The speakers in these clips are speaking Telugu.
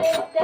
Gracias.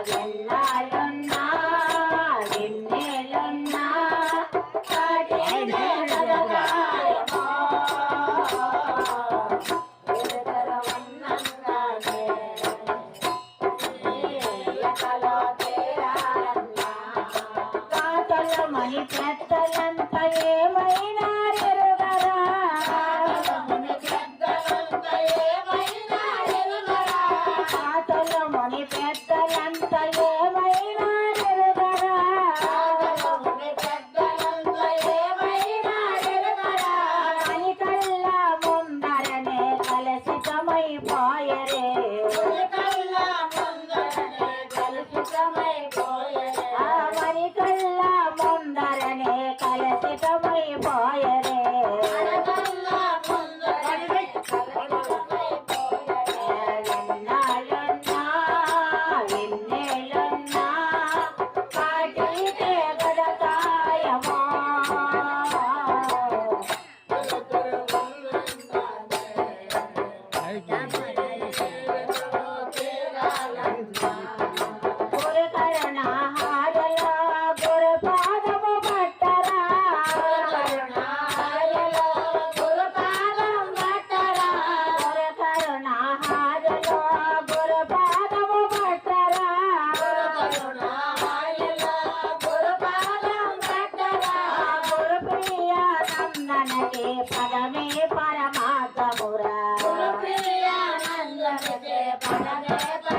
again. పదమే పరమాత్మరా పదమే పరమ